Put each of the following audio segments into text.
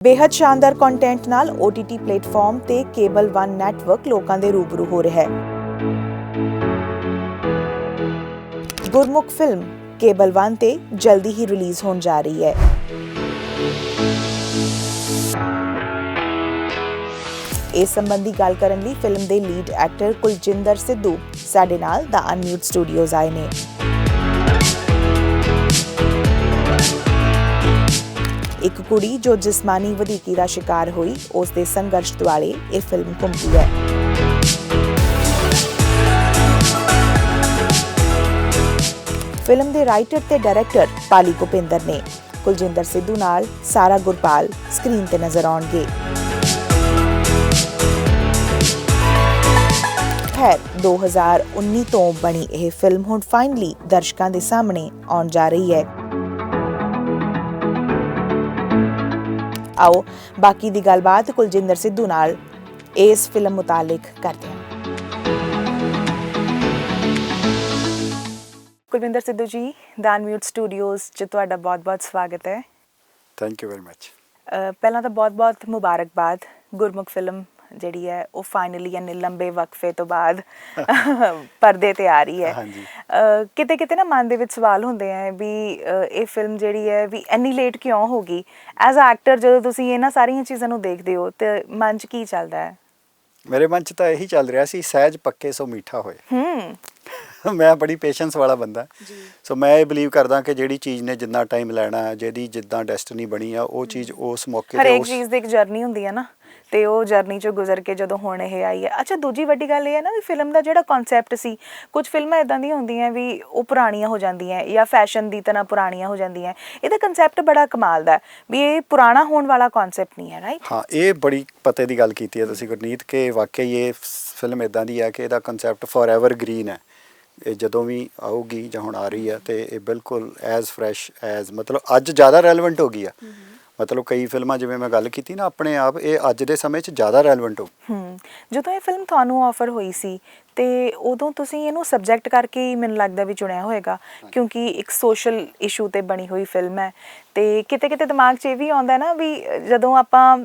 ਬੇहद ਸ਼ਾਨਦਾਰ ਕੰਟੈਂਟ ਨਾਲ OTT platform ਤੇ ਕੇਬਲ 1 ਨੈਟਵਰਕ ਲੋਕਾਂ ਦੇ ਰੂਬਰੂ ਹੋ ਰਿਹਾ ਹੈ। ਗੁਰਮੁਖ ਫਿਲਮ ਕੇਬਲ 1 ਤੇ ਜਲਦੀ ਹੀ ਰਿਲੀਜ਼ ਹੋਣ ਜਾ ਰਹੀ ਹੈ। ਇਸ ਸੰਬੰਧੀ ਗੱਲ ਕਰਨ ਲਈ ਫਿਲਮ ਦੇ ਲੀਡ ਐਕਟਰ ਕੁਲਜਿੰਦਰ ਸਿੱਧੂ ਸਾਡੇ ਨਾਲ ਦਾ ਅਨਮਿਊਟ ਸਟੂਡੀਓਜ਼ ਆਏ ਨੇ। ਇੱਕ ਕੁੜੀ ਜੋ ਜਿਸਮਾਨੀ ਵਧੀਕੀ ਦਾ ਸ਼ਿਕਾਰ ਹੋਈ ਉਸ ਦੇ ਸੰਘਰਸ਼ ਦੁਆਲੇ ਇਹ ਫਿਲਮ ਘੁੰਮਦੀ ਹੈ। ਫਿਲਮ ਦੇ ਰਾਈਟਰ ਤੇ ਡਾਇਰੈਕਟਰ ਪਾਲੀ ਭੁਪਿੰਦਰ ਨੇ। ਕੁਲਜਿੰਦਰ ਸਿੱਧੂ ਨਾਲ ਸਾਰਾ ਗੁਰਪਾਲ ਸਕਰੀਨ ਤੇ ਨਜ਼ਰ ਆਉਣਗੇ। ਖੈਰ 2019 ਤੋਂ ਬਣੀ ਇਹ ਫਿਲਮ ਹੁਣ ਫਾਈਨਲੀ ਦਰਸ਼ਕਾਂ ਦੇ ਸਾਹਮਣੇ ਆਉਣ ਜਾ ਰਹੀ ਹੈ। ਆਓ ਬਾਕੀ ਦੀ ਗੱਲਬਾਤ ਕੁਲਜਿੰਦਰ ਸਿੱਧੂ ਨਾਲ ਇਸ ਫਿਲਮ ਮੁਤਾਲਿਕ ਕਰਦੇ ਹਾਂ। ਕੁਲਵਿੰਦਰ ਸਿੱਧੂ ਜੀ ਦਾਨਮਿਊਟ ਸਟੂਡੀਓਜ਼ 'ਚ ਤੁਹਾਡਾ ਬਹੁਤ-ਬਹੁਤ ਸਵਾਗਤ ਹੈ। ਥੈਂਕ ਯੂ ਵੈਰੀ ਮਚ ਪਹਿਲਾਂ ਤਾਂ ਬਹੁਤ-ਬਹੁਤ ਮੁਬਾਰਕਬਾਦ ਗੁਰਮੁਖ ਫਿਲਮ ਜਿਹੜੀ ਹੈ ਉਹ ਫਾਈਨਲੀ ਇੰਨੇ ਲੰਬੇ ਵਕਫੇ ਤੋਂ ਬਾਅਦ ਪਰਦੇ ਤੇ ਆ ਰਹੀ ਹੈ। ਹਾਂਜੀ। ਕਿਤੇ ਕਿਤੇ ਨਾ ਮਨ ਦੇ ਵਿੱਚ ਸਵਾਲ ਹੁੰਦੇ ਆ ਵੀ ਇਹ ਫਿਲਮ ਜਿਹੜੀ ਹੈ ਵੀ ਇੰਨੀ ਲੇਟ ਕਿਉਂ ਹੋ ਗਈ? ਐਜ਼ ਅ ਐਕਟਰ ਜਦੋਂ ਤੁਸੀਂ ਇਹਨਾਂ ਸਾਰੀਆਂ ਚੀਜ਼ਾਂ ਨੂੰ ਦੇਖਦੇ ਹੋ ਤੇ ਮਨ 'ਚ ਕੀ ਚੱਲਦਾ ਹੈ? ਮੇਰੇ ਮਨ ਚ ਤਾਂ ਇਹੀ ਚੱਲ ਰਿਹਾ ਸੀ ਸਹਿਜ ਪੱਕੇ ਸੋ ਮਿੱਠਾ ਹੋਏ। ਹੂੰ। ਮੈਂ ਬੜੀ ਪੇਸ਼ੈਂਸ ਵਾਲਾ ਬੰਦਾ। ਜੀ। ਸੋ ਮੈਂ ਇਹ ਬਲੀਵ ਕਰਦਾ ਕਿ ਜਿਹੜੀ ਚੀਜ਼ ਨੇ ਜਿੰਨਾ ਟਾਈਮ ਲੈਣਾ ਹੈ ਜਿਹਦੀ ਜਿੱਦਾਂ ਡੈਸਟੀਨੀ ਬਣੀ ਆ ਉਹ ਚੀਜ਼ ਉਸ ਮੌਕੇ ਤੇ ਉਸ ਚੀਜ਼ ਦੀ ਇੱਕ ਜਰਨੀ ਹੁੰਦੀ ਹੈ ਨਾ। ਤੇ ਉਹ ਜਰਨੀ ਚੋਂ ਗੁਜ਼ਰ ਕੇ ਜਦੋਂ ਹੁਣ ਇਹ ਆਈ ਹੈ। ਅੱਛਾ ਦੂਜੀ ਵੱਡੀ ਗੱਲ ਇਹ ਹੈ ਨਾ ਵੀ ਫਿਲਮ ਦਾ ਜਿਹੜਾ ਕਨਸੈਪਟ ਸੀ ਕੁਝ ਫਿਲਮਾਂ ਇਦਾਂ ਦੀਆਂ ਹੁੰਦੀਆਂ ਵੀ ਉਹ ਪੁਰਾਣੀਆਂ ਹੋ ਜਾਂਦੀਆਂ ਜਾਂ ਫੈਸ਼ਨ ਦੀ ਤਰ੍ਹਾਂ ਪੁਰਾਣੀਆਂ ਹੋ ਜਾਂਦੀਆਂ ਇਹਦਾ ਕਨਸੈਪਟ ਬੜਾ ਕਮਾਲ ਦਾ ਵੀ ਇਹ ਪੁਰਾਣਾ ਹੋਣ ਵਾਲਾ ਕਨਸੈਪਟ ਨਹੀਂ ਹੈ ਰਾਈਟ ਹਾਂ ਇਹ ਬੜੀ ਪਤੇ ਦੀ ਗੱਲ ਕੀਤੀ ਹੈ ਤੁਸੀਂ ਗੁਰਨੀਤ ਕਿ ਵਾਕਈ ਇਹ ਫਿਲਮ ਇਦਾਂ ਦੀ ਹੈ ਕਿ ਇਹਦਾ ਕਨਸੈਪਟ ਫੋਰਐਵਰ ਗ੍ਰੀਨ ਹੈ। ਇਹ ਜਦੋਂ ਵੀ ਆਊਗੀ ਜਾਂ ਹੁਣ ਆ ਰਹੀ ਹੈ ਤੇ ਇਹ ਬਿਲਕੁਲ ਐਜ਼ ਫਰੈਸ਼ ਐਜ਼ ਮਤਲਬ ਅੱਜ ਜ਼ਿਆਦਾ ਰੈਲੇਵੈਂਟ ਹੋ ਗਈ ਆ ਮਤਲਬ ਕਈ ਫਿਲਮਾਂ ਜਿਵੇਂ ਮੈਂ ਗੱਲ ਕੀਤੀ ਨਾ ਆਪਣੇ ਆਪ, ਇਹ ਅੱਜ ਦੇ ਸਮੇਂ 'ਚ ਜ਼ਿਆਦਾ ਰੈਲੇਵੈਂਟ ਹੋ ਹੂੰ, ਜਦੋਂ ਇਹ ਫਿਲਮ ਤੁਹਾਨੂੰ ਆਫਰ ਹੋਈ ਸੀ, ਤੇ ਉਦੋਂ ਤੁਸੀਂ ਇਹਨੂੰ ਸਬਜੈਕਟ ਕਰਕੇ ਹੀ ਮੈਨੂੰ ਲੱਗਦਾ ਵੀ ਚੁਣਿਆ ਹੋਵੇਗਾ ਕਿਉਂਕਿ ਇੱਕ ਸੋਸ਼ਲ ਇਸ਼ੂ ਤੇ ਬਣੀ ਹੋਈ ਫਿਲਮ ਹੈ। ਤੇ ਕਿਤੇ ਕਿਤੇ ਦਿਮਾਗ 'ਚ ਇਹ ਵੀ ਆਉਂਦਾ ਨਾ ਵੀ ਜਦੋਂ ਆਪਾਂ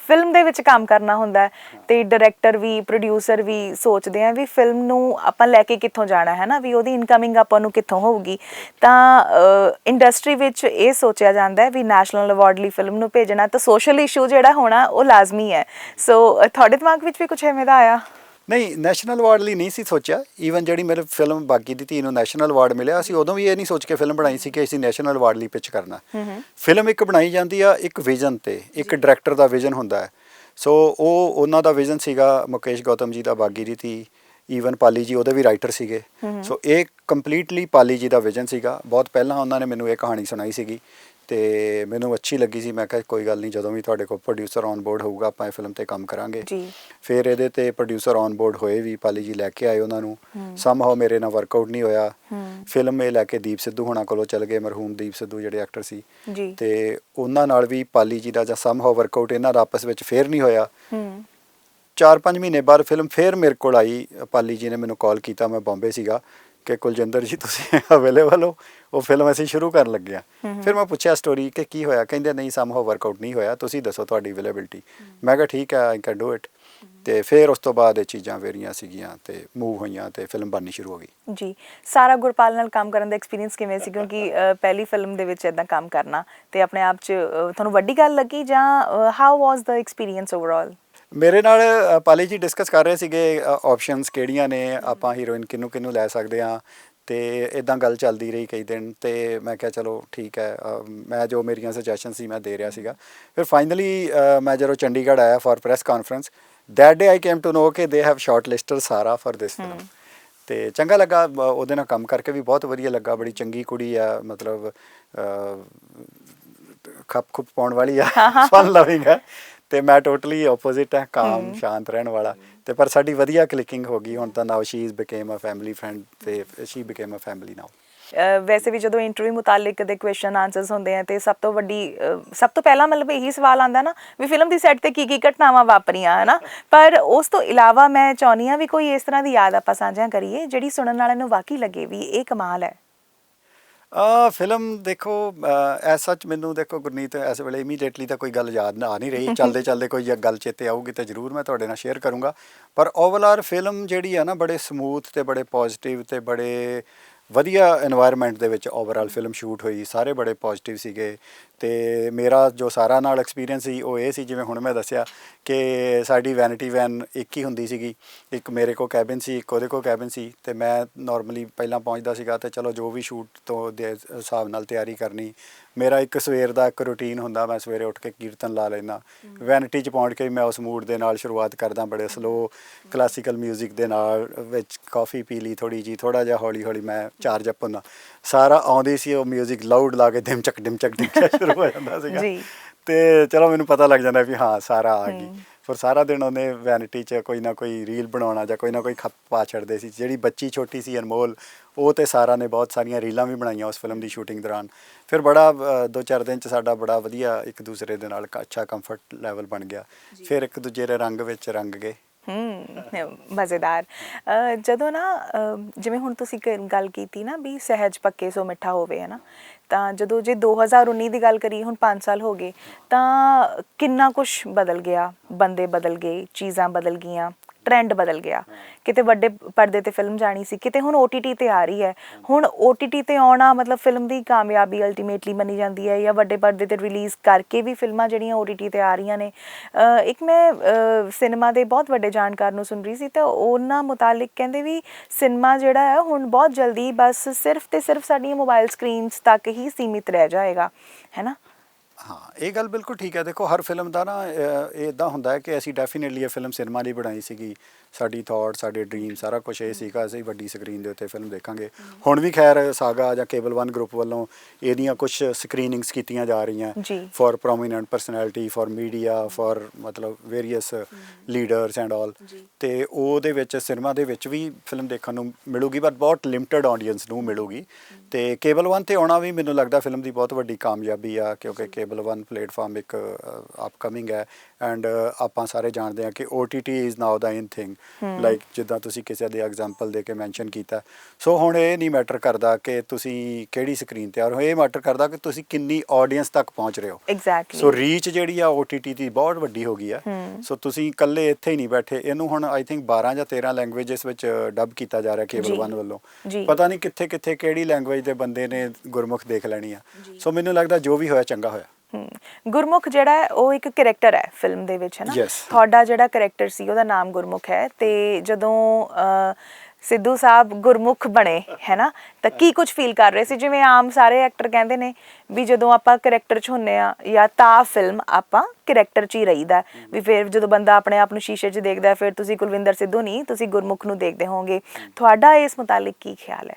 ਫਿਲਮ ਦੇ ਵਿੱਚ ਕੰਮ ਕਰਨਾ ਹੁੰਦਾ ਹੈ ਤੇ ਡਾਇਰੈਕਟਰ ਵੀ ਪ੍ਰੋਡਿਊਸਰ ਵੀ ਸੋਚਦੇ ਆ ਵੀ ਫਿਲਮ ਨੂੰ ਆਪਾਂ ਲੈ ਕੇ ਕਿੱਥੋਂ ਜਾਣਾ ਹੈ ਨਾ, ਵੀ ਉਹਦੀ ਇਨਕਮਿੰਗ ਆਪਾਂ ਨੂੰ ਕਿੱਥੋਂ ਹੋਊਗੀ। ਤਾਂ ਇੰਡਸਟਰੀ ਵਿੱਚ ਇਹ ਸੋਚਿਆ ਜਾਂਦਾ ਹੈ ਵੀ ਨੈਸ਼ਨਲ ਅਵਾਰਡ ਲਈ ਫਿਲਮ ਨੂੰ ਭੇਜਣਾ ਤਾਂ ਸੋਸ਼ਲ ਇਸ਼ੂ ਜਿਹੜਾ ਹੋਣਾ ਉਹ ਲਾਜ਼ਮੀ ਹੈ। ਸੋ ਤੁਹਾਡੇ ਦਿਮਾਗ ਵਿੱਚ ਵੀ ਕੁਝ ਐਵੇਂ ਦਾ ਆਇਆ? ਨਹੀਂ ਨੈਸ਼ਨਲ ਅਵਾਰਡ ਲਈ ਨਹੀਂ ਸੀ ਸੋਚਿਆ। ਈਵਨ ਜਿਹੜੀ ਮੇਰੇ ਫਿਲਮ ਬਾਗੀ ਦੀ ਧੀ ਨੂੰ ਨੈਸ਼ਨਲ ਅਵਾਰਡ ਮਿਲਿਆ ਅਸੀਂ ਉਦੋਂ ਵੀ ਇਹ ਨਹੀਂ ਸੋਚ ਕੇ ਫਿਲਮ ਬਣਾਈ ਸੀ ਕਿ ਅਸੀਂ ਨੈਸ਼ਨਲ ਅਵਾਰਡ ਲਈ ਪਿਚ ਕਰਨਾ। ਫਿਲਮ ਇੱਕ ਬਣਾਈ ਜਾਂਦੀ ਆ ਇੱਕ ਵਿਜ਼ਨ ਤੇ ਇੱਕ ਡਾਇਰੈਕਟਰ ਦਾ ਵਿਜ਼ਨ ਹੁੰਦਾ ਹੈ। ਸੋ ਉਹ ਉਹਨਾਂ ਦਾ ਵਿਜ਼ਨ ਸੀਗਾ ਮੁਕੇਸ਼ ਗੌਤਮ ਜੀ ਦਾ ਬਾਗੀ ਦੀ ਧੀ ਈਵਨ ਪਾਲੀ ਜੀ ਉਹਦੇ ਵੀ ਰਾਈਟਰ ਸੀਗੇ। ਸੋ ਇਹ ਕੰਪਲੀਟਲੀ ਪਾਲੀ ਜੀ ਦਾ ਵਿਜ਼ਨ ਸੀਗਾ। ਬਹੁਤ ਪਹਿਲਾਂ ਉਹਨਾਂ ਨੇ ਮੈਨੂੰ ਇਹ ਕਹਾਣੀ ਸੁਣਾਈ ਸੀਗੀ। ਤੇ ਮੈਨੂੰ ਅੱਛੀ ਲੱਗੀ ਸੀ। ਮੈਂ ਕਿਹਾ ਕੋਈ ਗੱਲ ਨਹੀਂ ਜਦੋਂ ਵੀ ਤੁਹਾਡੇ ਕੋਲ ਪ੍ਰੋਡਿਊਸਰ ਔਨ ਬੋਰਡ ਹੋਊਗਾ ਆਪਾਂ ਇਹ ਫਿਲਮ ਤੇ ਕੰਮ ਕਰਾਂਗੇ। ਜੀ। ਫਿਰ ਇਹਦੇ ਤੇ ਪ੍ਰੋਡਿਊਸਰ ਔਨ ਬੋਰਡ ਹੋਏ ਵੀ ਪਾਲੀ ਜੀ ਲੈ ਕੇ ਆਏ ਉਹਨਾਂ ਨੂੰ। ਸਮਹਾਉ ਮੇਰੇ ਨਾਲ ਵਰਕਆਊਟ ਨਹੀਂ ਹੋਇਆ। ਫਿਲਮ ਇਹ ਲੈ ਕੇ ਦੀਪ ਸਿੱਧੂ ਹੋਣਾ ਕੋਲੋਂ ਚਲ ਗਏ ਮਰਹੂਮ ਦੀਪ ਸਿੱਧੂ ਜਿਹੜੇ ਐਕਟਰ ਸੀ। ਜੀ। ਤੇ ਉਹਨਾਂ ਨਾਲ ਵੀ ਪਾਲੀ ਜੀ ਦਾ ਜਾਂ ਸਮਹਾਉ ਵਰਕਆਊਟ ਇਹਨਾਂ ਦਾ ਆਪਸ ਵਿੱਚ ਫੇਰ ਨਹੀਂ ਹੋਇਆ। ਹੂੰ। 4-5 ਮਹੀਨੇ ਬਾਅਦ ਫਿਲਮ ਫੇਰ ਮੇਰੇ ਕੋਲ ਆਈ। ਪਾਲੀ ਜੀ ਨੇ ਮੈਨੂੰ ਕਾਲ ਕੀਤਾ ਮੈਂ ਬੰਬੇ ਸੀਗਾ। ਕਿ ਕੁਲਜਿੰਦਰ ਜੀ ਤੁਸੀਂ ਅਵੇਲੇਬਲ ਹੋ ਉਹ ਫਿਲਮ ਅਸੀਂ ਸ਼ੁਰੂ ਕਰਨ ਲੱਗੇ ਆ। ਫਿਰ ਮੈਂ ਪੁੱਛਿਆ ਸਟੋਰੀ ਕਿ ਕੀ ਹੋਇਆ? ਕਹਿੰਦੇ ਨਹੀਂ ਸਮਹਾਉ ਵਰਕਆਊਟ ਨਹੀਂ ਹੋਇਆ ਤੁਸੀਂ ਦੱਸੋ ਤੁਹਾਡੀ ਅਵੇਲੇਬਿਲਟੀ ਮੈਂ ਕਿਹਾ ਠੀਕ ਹੈ ਆਈ ਕੈਨ ਡੂ ਇਟ ਤੇ ਫਿਰ ਉਸ ਤੋਂ ਬਾਅਦ ਇਹ ਚੀਜ਼ਾਂ ਵੇਰੀਆਂ ਸੀਗੀਆਂ ਤੇ ਮੂਵ ਹੋਈਆਂ ਤੇ ਫਿਲਮ ਬਣਨੀ ਸ਼ੁਰੂ ਹੋ ਗਈ। ਜੀ ਸਾਰਾ ਗੁਰਪਾਲ ਨਾਲ ਕੰਮ ਕਰਨ ਦਾ ਐਕਸਪੀਰੀਅੰਸ ਕਿਵੇਂ ਸੀ? ਕਿਉਂਕਿ ਪਹਿਲੀ ਫਿਲਮ ਦੇ ਵਿੱਚ ਇਦਾਂ ਕੰਮ ਕਰਨਾ ਤੇ ਆਪਣੇ ਆਪ 'ਚ ਤੁਹਾਨੂੰ ਵੱਡੀ ਗੱਲ ਲੱਗੀ ਜਾਂ ਹਾਊ ਵਾਸ ਦਾ ਐਕਸਪੀਰੀਅੰਸ ਓਵਰਆਲ ਮੇਰੇ ਨਾਲ ਅ, ਪਾਲੀ ਜੀ ਡਿਸਕਸ ਕਰ ਰਹੇ ਸੀਗੇ ਆਪਸ਼ਨਸ ਕਿਹੜੀਆਂ ਨੇ ਆਪਾਂ ਹੀਰੋਇਨ ਕਿਹਨੂੰ ਕਿਹਨੂੰ ਲੈ ਸਕਦੇ ਆ ਤੇ ਇਦਾਂ ਗੱਲ ਚੱਲਦੀ ਰਹੀ ਕਈ ਦਿਨ ਤੇ ਮੈਂ ਕਿਹਾ ਚਲੋ ਠੀਕ ਹੈ ਅ, ਮੈਂ ਜੋ ਮੇਰੀਆਂ ਸੁਜੈਸ਼ਨ ਸੀ ਮੈਂ ਦੇ ਰਿਹਾ ਸੀਗਾ। ਫਿਰ ਫਾਈਨਲੀ ਮੈਂ ਜਦੋਂ ਚੰਡੀਗੜ੍ਹ ਆਇਆ for press conference that day I came to know ਕਿ ਦੇ ਹੈਵ ਸ਼ਾਰਟਲਿਸਟਡ ਸਾਰਾ ਫॉर ਦਿਸ ਫਿਲਮ ਤੇ ਚੰਗਾ ਲੱਗਾ ਬ- ਉਹਦੇ ਨਾਲ ਕੰਮ ਕਰਕੇ ਵੀ ਬਹੁਤ ਵਧੀਆ ਲੱਗਾ ਬੜੀ ਚੰਗੀ ਕੁੜੀ ਆ ਮਤਲਬ ਖੱਪ ਖੁੱਪ ਪਾਉਣ ਵਾਲੀ ਆ ਫਨ ਲਵਿੰਗ ਹੈ ਤੇ ਮੈਂ ਟੋਟਲੀ ਆਪੋਜ਼ਿਟ ਹੈ ਕਾਮ ਸ਼ਾਂਤ ਰਹਿਣ ਵਾਲਾ। ਤੇ ਪਰ ਸਾਡੀ ਵਧੀਆ ਕਲਿੱਕਿੰਗ ਹੋ ਗਈ ਹੁਣ ਤਾਂ now she is became a family friend ਤੇ she became a family now ਵੈਸੇ ਵੀ ਜਦੋਂ ਇੰਟਰਵਿਊ ਮੁਤਾਲਿਕ ਦੇ ਕੁਐਸਚਨ ਆਨਸਰਸ ਹੁੰਦੇ ਆ ਤੇ ਸਭ ਤੋਂ ਵੱਡੀ ਸਭ ਤੋਂ ਪਹਿਲਾਂ ਮਤਲਬ ਇਹੀ ਸਵਾਲ ਆਂਦਾ ਨਾ ਵੀ ਫਿਲਮ ਦੀ ਸੈੱਟ ਤੇ ਕੀ ਕੀ ਘਟਨਾਵਾਂ ਵਾਪਰੀਆਂ ਹਨਾ? ਪਰ ਉਸ ਤੋਂ ਇਲਾਵਾ ਮੈਂ ਚਾਹੁੰਦੀ ਆ ਵੀ ਕੋਈ ਇਸ ਤਰ੍ਹਾਂ ਦੀ ਯਾਦ ਆਪਾਂ ਸਾਂਝਾ ਕਰੀਏ ਜਿਹੜੀ ਸੁਣਨ ਵਾਲਿਆਂ ਨੂੰ ਵਾਕਈ ਲੱਗੇ ਵੀ ਇਹ ਕਮਾਲ ਹੈ। ਆ ਫਿਲਮ ਦੇਖੋ ਐ ਸੱਚ ਮੈਨੂੰ ਦੇਖੋ ਗੁਰਨੀਤ ਇਸ ਵੇਲੇ ਇਮੀਡੀਏਟਲੀ ਤਾਂ ਕੋਈ ਗੱਲ ਯਾਦ ਨਾ ਆ ਨਹੀਂ ਰਹੀ। ਚੱਲਦੇ ਚੱਲਦੇ ਕੋਈ ਜੇ ਗੱਲ ਚੇਤੇ ਆਊਗੀ ਤਾਂ ਜ਼ਰੂਰ ਮੈਂ ਤੁਹਾਡੇ ਨਾਲ ਸ਼ੇਅਰ ਕਰੂੰਗਾ। ਪਰ ਓਵਰਆਲ ਫਿਲਮ ਜਿਹੜੀ ਆ ਨਾ ਬੜੇ ਸਮੂਥ ਤੇ ਬੜੇ ਪੋਜ਼ਿਟਿਵ ਤੇ ਬੜੇ ਵਧੀਆ এনवायरमेंट ਦੇ ਵਿੱਚ ਓਵਰਆਲ ਫਿਲਮ ਸ਼ੂਟ ਹੋਈ। ਸਾਰੇ ਬੜੇ ਪੋਜ਼ਿਟਿਵ ਸੀਗੇ। ਤੇ ਮੇਰਾ ਜੋ ਸਾਰਾ ਨਾਲ ਐਕਸਪੀਰੀਅੰਸ ਸੀ ਉਹ ਇਹ ਸੀ ਜਿਵੇਂ ਹੁਣ ਮੈਂ ਦੱਸਿਆ ਕਿ ਸਾਡੀ ਵੈਨਿਟੀ ਵੈਨ ਇੱਕ ਹੀ ਹੁੰਦੀ ਸੀਗੀ ਇੱਕ ਮੇਰੇ ਕੋ ਕੈਬਿਨ ਸੀ ਇੱਕ ਉਹਦੇ ਕੋ ਕੈਬਿਨ ਸੀ ਤੇ ਮੈਂ ਨਾਰਮਲੀ ਪਹਿਲਾਂ ਪਹੁੰਚਦਾ ਸੀਗਾ ਤੇ ਚਲੋ ਜੋ ਵੀ ਸ਼ੂਟ ਤੋਂ ਦੇ ਹਿਸਾਬ ਨਾਲ ਤਿਆਰੀ ਕਰਨੀ ਮੇਰਾ ਇੱਕ ਸਵੇਰ ਦਾ ਇੱਕ ਰੁਟੀਨ ਹੁੰਦਾ ਮੈਂ ਸਵੇਰੇ ਉੱਠ ਕੇ ਕੀਰਤਨ ਲਾ ਲੈਣਾ ਵੈਨਿਟੀ 'ਚ ਪਹੁੰਚ ਕੇ ਮੈਂ ਉਸ ਮੂਡ ਦੇ ਨਾਲ ਸ਼ੁਰੂਆਤ ਕਰਦਾ ਬੜੇ ਸਲੋ ਕਲਾਸੀਕਲ 뮤직 ਦੇ ਨਾਲ ਵਿੱਚ ਕਾਫੀ ਪੀ ਲਈ ਥੋੜੀ ਜੀ ਥੋੜਾ ਜਿਹਾ ਹੌਲੀ ਹੌਲੀ ਮੈਂ ਚਾਰਜ ਅਪ ਹੁੰਦਾ ਸਾਰਾ ਆਉਂਦੀ ਸੀ ਉਹ 뮤직 ਲਾਊਡ ਲਾ ਕੇ ਧਿਮ ਚੱਕ ਧਿਮ ਚੱਕ ਧਿਮ ਚੱਕ ਸ਼ੁਰੂ ਹੋ ਜਾਂਦਾ ਸੀਗਾ। ਜੀ। ਤੇ ਚਲੋ ਮੈਨੂੰ ਪਤਾ ਲੱਗ ਜਾਂਦਾ ਵੀ ਹਾਂ ਸਾਰਾ ਆ ਗਈ। ਫਿਰ ਸਾਰਾ ਦਿਨ ਉਹਨੇ ਵੈਨਿਟੀ 'ਚ ਕੋਈ ਨਾ ਕੋਈ ਰੀਲ ਬਣਾਉਣਾ ਜਾਂ ਕੋਈ ਨਾ ਕੋਈ ਖੱਪ ਪਾ ਛੱਡਦੇ ਸੀ। ਜਿਹੜੀ ਬੱਚੀ ਛੋਟੀ ਸੀ ਅਨਮੋਲ ਉਹ ਤੇ ਸਾਰਾ ਨੇ ਬਹੁਤ ਸਾਰੀਆਂ ਰੀਲਾਂ ਵੀ ਬਣਾਈਆਂ ਉਸ ਫਿਲਮ ਦੀ ਸ਼ੂਟਿੰਗ ਦੌਰਾਨ। ਫਿਰ ਬੜਾ ਦੋ ਚਾਰ ਦਿਨ 'ਚ ਸਾਡਾ ਬੜਾ ਵਧੀਆ ਇੱਕ ਦੂਸਰੇ ਦੇ ਨਾਲ ਅੱਛਾ ਕੰਫਰਟ ਲੈਵਲ ਬਣ ਗਿਆ। ਫਿਰ ਇੱਕ ਦੂਜੇ ਦੇ ਰੰਗ ਵਿੱਚ ਰੰਗ ਗਏ। ਹੂੰ ਮਜ਼ੇਦਾਰ। ਅ, ਜਦੋਂ ਨਾ ਅ, ਜਿਵੇਂ ਹੁਣ ਤੁਸੀਂ ਕ- ਗੱਲ ਕੀਤੀ ਨਾ ਵੀ ਸਹਿਜ ਪੱਕੇ ਸੋ ਮਿੱਠਾ ਹੋਵੇ ਹੈ ਨਾ ਤਾਂ ਜਦੋਂ ਜੇ 2019 ਦੀ ਗੱਲ ਕਰੀਏ ਹੁਣ 5 ਸਾਲ ਹੋ ਗਏ ਤਾਂ ਕਿੰਨਾ ਕੁਝ ਬਦਲ ਗਿਆ ਬੰਦੇ ਬਦਲ ਗਏ ਚੀਜ਼ਾਂ ਬਦਲ ਗਈਆਂ ਟ੍ਰੈਂਡ ਬਦਲ ਗਿਆ। ਕਿਤੇ ਵੱਡੇ ਪਰਦੇ ਤੇ ਫਿਲਮ ਜਾਣੀ ਸੀ, ਕਿਤੇ ਹੁਣ OTT ਤੇ ਆ ਰਹੀ ਹੈ। ਹੁਣ OTT ਤੇ ਆਉਣਾ ਮਤਲਬ ਫਿਲਮ ਦੀ ਕਾਮਯਾਬੀ ਅਲਟੀਮੇਟਲੀ ਮੰਨੀ ਜਾਂਦੀ ਹੈ ਜਾਂ ਵੱਡੇ ਪਰਦੇ ਤੇ ਰਿਲੀਜ਼ ਕਰਕੇ ਵੀ ਫਿਲਮਾਂ ਜਿਹੜੀਆਂ OTT ਤੇ ਆ ਰਹੀਆਂ ਨੇ। ਇੱਕ ਮੈਂ ਸਿਨੇਮਾ ਦੇ ਬਹੁਤ ਵੱਡੇ ਜਾਣਕਾਰ ਨੂੰ ਸੁਣ ਰਹੀ ਸੀ ਤਾਂ ਉਹਨਾਂ ਮੁਤਾਲਿਕ ਕਹਿੰਦੇ ਵੀ ਸਿਨੇਮਾ ਜਿਹੜਾ ਹੈ ਹੁਣ ਬਹੁਤ ਜਲਦੀ ਬਸ ਸਿਰਫ ਤੇ ਸਿਰਫ ਸਾਡੀਆਂ ਮੋਬਾਈਲ ਸਕਰੀਨਸ ਤੱਕ ਹੀ ਸੀਮਿਤ ਰਹਿ ਜਾਏਗਾ, ਹੈ ਨਾ? ਹਾਂ ਇਹ ਗੱਲ ਬਿਲਕੁਲ ਠੀਕ ਹੈ। ਦੇਖੋ ਹਰ ਫਿਲਮ ਦਾ ਨਾ ਇਹ ਇਦਾਂ ਹੁੰਦਾ ਹੈ ਕਿ ਅਸੀਂ ਡੈਫੀਨਿਟਲੀ ਇਹ ਫਿਲਮ ਸਿਨੇਮਾ ਲਈ ਬਣਾਈ ਸੀਗੀ। ਸਾਡੀ ਥਾਟ ਸਾਡੇ ਡ੍ਰੀਮ ਸਾਰਾ ਕੁਝ ਇਹ ਸੀਗਾ। ਅਸੀਂ ਵੱਡੀ ਸਕਰੀਨ ਦੇ ਉੱਤੇ ਫਿਲਮ ਦੇਖਾਂਗੇ। ਹੁਣ ਵੀ ਖੈਰ ਸਾਗਾ ਜਾਂ ਕੇਬਲ 1 ਗਰੁੱਪ ਵੱਲੋਂ ਇਹਦੀਆਂ ਕੁਝ ਸਕਰੀਨਿੰਗਸ ਕੀਤੀਆਂ ਜਾ ਰਹੀਆਂ। For prominent personality for media for ਮਤਲਬ ਵੇਰੀਅਸ ਲੀਡਰਸ ਐਂਡ ਆਲ ਤੇ ਉਹਦੇ ਵਿੱਚ ਸਿਨੇਮਾ ਦੇ ਵਿੱਚ ਵੀ ਫਿਲਮ ਦੇਖਣ ਨੂੰ ਮਿਲੂਗੀ ਬਟ ਬਹੁਤ ਲਿਮਟਿਡ ਆਡੀਅנס ਨੂੰ ਮਿਲੂਗੀ। ਤੇ ਕੇਬਲ 1 ਤੇ ਆਉਣਾ ਵੀ ਮੈਨੂੰ ਲੱਗਦਾ ਫਿਲਮ ਦੀ ਬਹੁਤ ਵੱਡੀ ਕਾਮਯਾਬੀ ਆ ਕਿਉਂਕਿ ਕੇਬਲ 1 ਪਲੇਟਫਾਰਮ ਇੱਕ ਅਪਕਮਿੰਗ ਹੈ ਐਂਡ ਆਪਾਂ ਸਾਰੇ ਜਾਣਦੇ ਹਾਂ ਕਿ OTT is now the in thing like ਜਿੱਦਾਂ ਤੁਸੀਂ ਕਿਸੇ ਦੇ ਐਗਜ਼ਾਮਪਲ ਦੇ ਕੇ ਮੈਂਸ਼ਨ ਕੀਤਾ। ਸੋ ਹੁਣ ਇਹ ਨਹੀਂ ਮੈਟਰ ਕਰਦਾ ਕਿ ਤੁਸੀਂ ਕਿਹੜੀ ਸਕਰੀਨ ਤੇ ਆ ਰਹੇ ਹੋ। ਇਹ ਮੈਟਰ ਕਰਦਾ ਕਿ ਤੁਸੀਂ ਕਿੰਨੀ ਆਡੀਅנס ਤੱਕ ਪਹੁੰਚ ਰਹੇ ਹੋ। ਐਗਜ਼ੈਕਟਲੀ ਸੋ ਰੀਚ ਜਿਹੜੀ ਆ OTT ਦੀ ਬਹੁਤ ਵੱਡੀ ਹੋ ਗਈ ਆ। ਸੋ ਤੁਸੀਂ ਇਕੱਲੇ ਇੱਥੇ ਹੀ ਨਹੀਂ ਬੈਠੇ। ਇਹਨੂੰ ਹੁਣ ਆਈ ਥਿੰਕ 12 ਜਾਂ 13 ਲੈਂਗੁਏਜਸ ਵਿੱਚ ਡਬ ਕੀਤਾ ਜਾ ਰਿਹਾ ਕੇਬਲ ਜੀ। 1 ਵੱਲੋਂ। ਪਤਾ ਨਹੀਂ ਕਿੱਥੇ ਕਿੱਥੇ ਕਿਹੜੀ ਲੈਂਗੁਏਜ ਦੇ ਬੰਦੇ ਨੇ ਗੁਰਮੁਖ ਦੇਖ ਲੈਣੀ ਆ। ਸੋ ਮੈਨੂੰ ਲੱਗਦਾ ਜੋ ਵੀ ਹੋਇਆ ਚੰਗਾ ਹੋਇਆ। ਗੁਰਮੁਖ ਜਿਹੜਾ ਹੈ ਉਹ ਇੱਕ ਕੈਰੈਕਟਰ ਹੈ ਫਿਲਮ ਦੇ ਵਿੱਚ ਹੈ ਨਾ. ਤੁਹਾਡਾ ਜਿਹੜਾ ਕੈਰੈਕਟਰ ਸੀ ਉਹਦਾ ਨਾਮ ਗੁਰਮੁਖ ਹੈ। ਤੇ ਜਦੋਂ ਸਿੱਧੂ ਸਾਹਿਬ ਗੁਰਮੁਖ ਬਣੇ ਹੈ ਨਾ? ਤਾਂ ਕੀ ਕੁਝ ਫੀਲ ਕਰ ਰਹੇ ਸੀ? ਜਿਵੇਂ ਆਮ ਸਾਰੇ ਐਕਟਰ ਕਹਿੰਦੇ ਨੇ ਵੀ ਜਦੋਂ ਆਪਾਂ ਕੈਰੈਕਟਰ 'ਚ ਹੁੰਨੇ ਆ ਜਾਂ ਤਾਂ ਫਿਲਮ ਆਪਾਂ ਕੈਰੈਕਟਰ 'ਚ ਹੀ ਰਹੀਦਾ। ਵੀ ਫਿਰ ਜਦੋਂ ਬੰਦਾ ਆਪਣੇ ਆਪ ਨੂੰ ਸ਼ੀਸ਼ੇ 'ਚ ਦੇਖਦਾ ਫਿਰ ਤੁਸੀਂ ਕੁਲਵਿੰਦਰ ਸਿੱਧੂ ਨਹੀਂ ਤੁਸੀਂ ਗੁਰਮੁਖ ਨੂੰ ਦੇਖਦੇ ਹੋਵੋਗੇ। ਤੁਹਾਡਾ ਇਸ ਮੁਤਾਲਿਕ ਕੀ ਖਿਆਲ ਹੈ?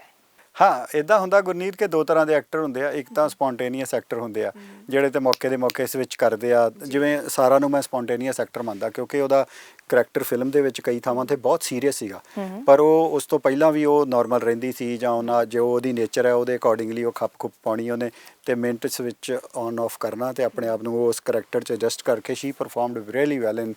ਹਾਂ ਇਦਾਂ ਹੁੰਦਾ ਗੁਰਨੀਤ ਕੇ ਦੋ ਤਰ੍ਹਾਂ ਦੇ ਐਕਟਰ ਹੁੰਦੇ ਆ ਇੱਕ ਤਾਂ ਸਪੌਂਟੇਨੀਅਸ ਐਕਟਰ ਹੁੰਦੇ ਆ ਜਿਹੜੇ ਤੇ ਮੌਕੇ ਦੇ ਮੌਕੇ ਸਵਿਚ ਕਰਦੇ ਆ ਜਿਵੇਂ ਸਾਰਾ ਨੂੰ ਮੈਂ ਸਪੌਂਟੇਨੀਅਸ ਐਕਟਰ ਮੰਨਦਾ ਕਿਉਂਕਿ ਉਹਦਾ ਕਰੈਕਟਰ ਫਿਲਮ ਦੇ ਵਿੱਚ ਕਈ ਥਾਵਾਂ ਤੇ ਬਹੁਤ ਸੀਰੀਅਸ ਸੀਗਾ। ਪਰ ਉਹ ਉਸ ਤੋਂ ਪਹਿਲਾਂ ਵੀ ਉਹ ਨਾਰਮਲ ਰਹਿੰਦੀ ਸੀ ਜਾਂ ਉਹਨਾਂ ਜੋ ਉਹਦੀ ਨੇਚਰ ਹੈ ਉਹਦੇ ਅਕੋਰਡਿੰਗਲੀ ਉਹ ਖੱਪ ਖੁੱਪ ਪਾਉਣੀ ਉਹਨੇ ਤੇ ਮਿੰਟ ਸਵਿਚ ਔਨ ਆਫ ਕਰਨਾ ਤੇ ਆਪਣੇ ਆਪ ਨੂੰ ਉਸ ਕਰੈਕਟਰ 'ਚ ਐਡਜਸਟ ਕਰਕੇ she performed really well in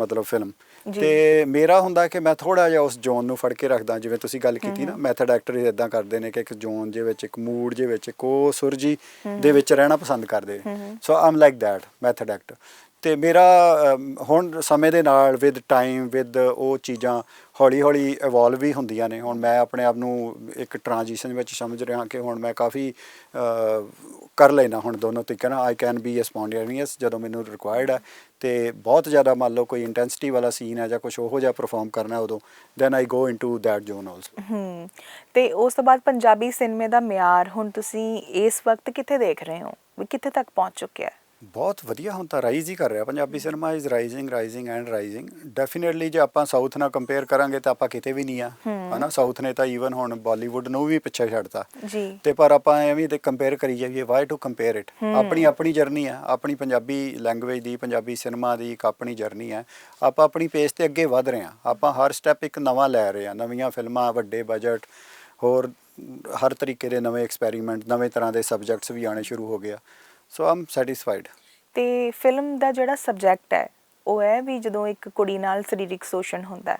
ਮਤਲਬ ਫਿਲਮ। ਤੇ ਮੇਰਾ ਹੁੰਦਾ ਕਿ ਮੈਂ ਥੋੜਾ ਜਿਹਾ ਉਸ ਜ਼ੋਨ ਨੂੰ ਫੜ ਕੇ ਰੱਖਦਾ ਜਿਵੇਂ ਤੁਸੀਂ ਗੱਲ ਕੀਤੀ ਨਾ ਮੈਥਡ ਐਕਟਰ ਇਦਾਂ ਕਰਦੇ ਨੇ ਕਿ ਇੱਕ ਜ਼ੋਨ ਦੇ ਵਿੱਚ ਇੱਕ ਮੂਡ ਦੇ ਵਿੱਚ ਇੱਕ ਉਹ ਸੁਰਜੀ ਦੇ ਵਿੱਚ ਰਹਿਣਾ ਪਸੰਦ ਕਰਦੇ so I'm like that method actor ਤੇ ਮੇਰਾ ਹੁਣ ਸਮੇਂ ਦੇ ਨਾਲ ਵਿਦ ਟਾਈਮ ਵਿਦ ਉਹ ਚੀਜ਼ਾਂ ਹੌਲੀ ਹੌਲੀ ਇਵੋਲਵ ਵੀ ਹੁੰਦੀਆਂ ਨੇ। ਹੁਣ ਮੈਂ ਆਪਣੇ ਆਪ ਨੂੰ ਇੱਕ ਟ੍ਰਾਂਜੀਸ਼ਨ ਵਿੱਚ ਸਮਝ ਰਿਹਾ ਕਿ ਹੁਣ ਮੈਂ ਕਾਫੀ ਕਰ ਲੈਣਾ ਹੁਣ ਦੋਨੋਂ ਤਰੀਕੇ ਨਾਲ। ਆਈ ਕੈਨ ਬੀ ਸਪੌਂਟੇਨੀਅਸ ਜਦੋਂ ਮੈਨੂੰ ਰਿਕੁਆਇਰਡ ਹੈ ਤੇ ਬਹੁਤ ਜ਼ਿਆਦਾ ਮੰਨ ਲਓ ਕੋਈ ਇੰਟੈਂਸਿਟੀ ਵਾਲਾ ਸੀਨ ਹੈ ਜਾਂ ਕੁਝ ਉਹੋ ਜਿਹਾ ਪਰਫਾਰਮ ਕਰਨਾ ਉਦੋਂ then I go into that zone also hmm ਤੇ ਉਸ ਤੋਂ ਬਾਅਦ ਪੰਜਾਬੀ ਸਿਨੇਮੇ ਦਾ ਮਿਆਰ ਹੁਣ ਤੁਸੀਂ ਇਸ ਵਕਤ ਕਿੱਥੇ ਦੇਖ ਰਹੇ ਹੋ? ਵੀ ਕਿੱਥੇ ਤੱਕ ਪਹੁੰਚ ਚੁੱਕਿਆ ਹੈ? ਬਹੁਤ ਵਧੀਆ ਹੁਣ ਤਾਂ ਰਾਈਜ਼ ਹੀ ਕਰ ਰਿਹਾ Punjabi cinema is rising rising and rising definitely ਜੇ ਆਪਾਂ ਸਾਊਥ ਨਾਲ ਕੰਪੇਅਰ ਕਰਾਂਗੇ ਤਾਂ ਆਪਾਂ ਕਿਤੇ ਵੀ ਨਹੀਂ ਆ। ਹਨਾ ਸਾਊਥ ਨੇ ਤਾਂ ਈਵਨ ਹੁਣ ਬਾਲੀਵੁੱਡ ਨੂੰ ਵੀ ਪਿੱਛੇ ਛੱਡਤਾ। ਜੀ। ਤੇ ਪਰ ਆਪਾਂ ਐਵੇਂ ਤੇ ਕੰਪੇਅਰ ਕਰੀ ਜਾਈਏ ਵਾਈ ਟੂ ਕੰਪੇਅਰ ਇਟ। ਆਪਣੀ ਆਪਣੀ ਜਰਨੀ ਆ। ਆਪਣੀ ਪੰਜਾਬੀ ਲੈਂਗੁਏਜ ਦੀ ਪੰਜਾਬੀ ਸਿਨੇਮਾ ਦੀ ਇੱਕ ਆਪਣੀ ਜਰਨੀ ਹੈ ਆਪਾਂ ਆਪਣੀ ਪੇਸ ਤੇ ਅੱਗੇ ਵਧ ਰਹੇ ਆ ਆਪਾਂ ਹਰ ਸਟੈਪ ਇੱਕ ਨਵਾਂ ਲੈ ਰਹੇ ਆ ਨਵੀਆਂ ਫਿਲਮਾਂ ਵੱਡੇ ਬਜਟ ਹੋਰ ਹਰ ਤਰੀਕੇ ਦੇ ਨਵੇਂ ਐਕਸਪੈਰੀਮੈਂਟ ਨਵੇਂ ਤਰ੍ਹਾਂ ਦੇ ਸਬਜੈਕਟਸ ਵੀ ਆਣੇ ਸ਼ੁਰੂ ਹੋ ਗਿਆ ਸੋ ਆਮ ਸੈਟੀਸਫਾਈਡ ਤੇ ਫਿਲਮ ਦਾ ਜਿਹੜਾ ਸਬਜੈਕਟ ਹੈ ਉਹ ਹੈ ਵੀ ਜਦੋਂ ਇੱਕ ਕੁੜੀ ਨਾਲ ਸਰੀਰਕ ਸ਼ੋਸ਼ਣ ਹੁੰਦਾ ਹੈ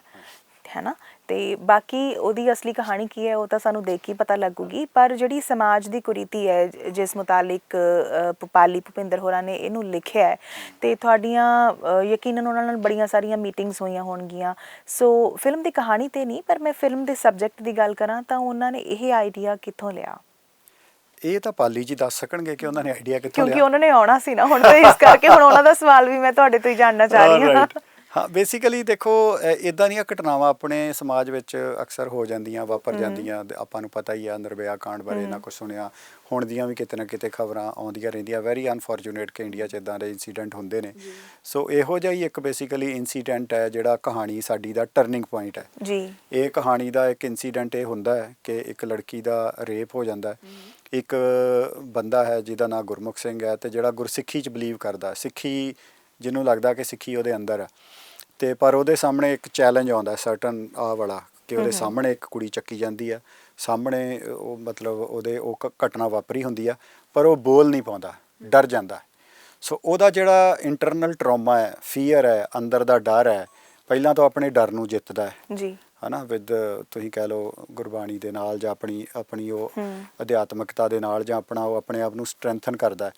ਹੈਨਾ? ਤੇ ਬਾਕੀ ਉਹਦੀ ਅਸਲੀ ਕਹਾਣੀ ਕੀ ਹੈ ਉਹ ਤਾਂ ਸਾਨੂੰ ਦੇਖ ਕੇ ਪਤਾ ਲੱਗੂਗੀ। ਪਰ ਜਿਹੜੀ ਸਮਾਜ ਦੀ ਕੁਰੀਤੀ ਹੈ ਜਿਸ ਮੁਤਾਲਿਕ ਅ, ਭੁਪਿੰਦਰ ਹੋਰਾਂ ਨੇ ਇਹਨੂੰ ਲਿਖਿਆ ਹੈ ਤੇ ਤੁਹਾਡੀਆਂ ਅ, ਯਕੀਨਨ ਉਹਨਾਂ ਨਾਲ ਬੜੀਆਂ ਸਾਰੀਆਂ ਮੀਟਿੰਗਸ ਹੋਈਆਂ ਹੋਣਗੀਆਂ। ਸੋ ਫਿਲਮ ਦੀ ਕਹਾਣੀ ਤੇ ਨਹੀਂ ਪਰ ਮੈਂ ਫਿਲਮ ਦੇ ਸਬਜੈਕਟ ਦੀ ਗੱਲ ਕਰਾਂ ਤਾਂ ਉਹਨਾਂ ਨੇ ਇਹ ਆਈਡੀਆ ਕਿੱਥੋਂ ਲਿਆ? ਇਹ ਤਾਂ ਪਾਲੀ ਜੀ ਦੱਸ ਸਕਣਗੇ ਕਿ ਉਹਨਾਂ ਨੇ ਆਈਡੀਆ ਕਿੱਥੋਂ ਕਿਉਂਕਿ ਲਿਆ? ਉਹਨਾਂ ਨੇ ਆਉਣਾ ਸੀ ਨਾ ਹੁਣ ਤਾਂ ਇਸ ਕਰਕੇ ਹੁਣ ਉਹਨਾਂ ਦਾ ਸਵਾਲ ਵੀ ਮੈਂ ਤੁਹਾਡੇ ਤੋਂ ਹੀ ਜਾਣਨਾ ਚਾਹ ਰਹੀ ਹਾਂ. ਹਾਂ ਬੇਸਿਕਲੀ ਦੇਖੋ ਇਦਾਂ ਦੀਆਂ ਘਟਨਾਵਾਂ ਆਪਣੇ ਸਮਾਜ ਵਿੱਚ ਅਕਸਰ ਹੋ ਜਾਂਦੀਆਂ ਵਾਪਰ ਜਾਂਦੀਆਂ ਆਪਾਂ ਨੂੰ ਪਤਾ ਹੀ ਆ ਨਿਰਭਇਆ ਕਾਂਡ ਬਾਰੇ ਨਾ ਕੁਝ ਸੁਣਿਆ। ਹੁਣ ਦੀਆਂ ਵੀ ਕਿਤੇ ਨਾ ਕਿਤੇ ਖਬਰਾਂ ਆਉਂਦੀਆਂ ਰਹਿੰਦੀਆਂ। ਵੈਰੀ ਅਨਫੋਰਚੂਨੇਟ ਕਿ ਇੰਡੀਆ 'ਚ ਇਦਾਂ ਦੇ ਇਨਸੀਡੈਂਟ ਹੁੰਦੇ ਨੇ। ਸੋ ਇਹੋ ਜਿਹਾ ਹੀ ਇੱਕ ਬੇਸਿਕਲੀ ਇਨਸੀਡੈਂਟ ਹੈ ਜਿਹੜਾ ਕਹਾਣੀ ਸਾਡੀ ਦਾ ਟਰਨਿੰਗ ਪੁਆਇੰਟ ਹੈ। ਜੀ। ਇਹ ਕਹਾਣੀ ਦਾ ਇੱਕ ਇਨਸੀਡੈਂਟ ਇਹ ਹੁੰਦਾ ਹੈ ਕਿ ਇੱਕ ਲੜਕੀ ਦਾ ਰੇਪ ਹੋ ਜਾਂਦਾ ਹੈ। ਇੱਕ ਬੰਦਾ ਹੈ ਜਿਹਦਾ ਨਾਮ ਗੁਰਮੁਖ ਸਿੰਘ ਹੈ ਤੇ ਜਿਹੜਾ ਗੁਰਸਿੱਖੀ ਚ ਬਲੀਵ ਕਰਦਾ। ਸਿੱਖੀ ਜਿਹਨੂੰ ਲੱਗਦਾ ਕਿ ਸਿੱਖੀ ਉਹਦੇ ਅੰਦਰ ਹੈ ਤੇ ਪਰ ਉਹਦੇ ਸਾਹਮਣੇ ਇੱਕ ਚੈਲੰਜ ਆਉਂਦਾ ਸਰਟਨ ਆ ਵਾਲਾ ਕਿ ਉਹਦੇ ਸਾਹਮਣੇ ਇੱਕ ਕੁੜੀ ਚੱਕੀ ਜਾਂਦੀ ਹੈ ਸਾਹਮਣੇ ਉਹ ਮਤਲਬ ਉਹਦੇ ਉਹ ਘਟਨਾ ਵਾਪਰੀ ਹੁੰਦੀ ਆ ਪਰ ਉਹ ਬੋਲ ਨਹੀਂ ਪਾਉਂਦਾ ਡਰ ਜਾਂਦਾ। ਸੋ ਉਹਦਾ ਜਿਹੜਾ ਇੰਟਰਨਲ ਟਰਾਮਾ ਹੈ ਫੀਅਰ ਹੈ ਅੰਦਰ ਦਾ ਡਰ ਹੈ ਪਹਿਲਾਂ ਤਾਂ ਆਪਣੇ ਡਰ ਨੂੰ ਜਿੱਤਦਾ ਹੈ ਜੀ ਹਨਾ ਵਿਦ ਤੁਸੀਂ ਕਹਿ ਲਓ ਗੁਰਬਾਣੀ ਦੇ ਨਾਲ ਜਾਂ ਆਪਣੀ ਆਪਣੀ ਉਹ। ਅਧਿਆਤਮਕਤਾ ਦੇ ਨਾਲ ਜਾਂ ਆਪਣਾ ਉਹ ਆਪਣੇ ਆਪ ਨੂੰ ਸਟਰੈਂਥਨ ਕਰਦਾ ਹੈ।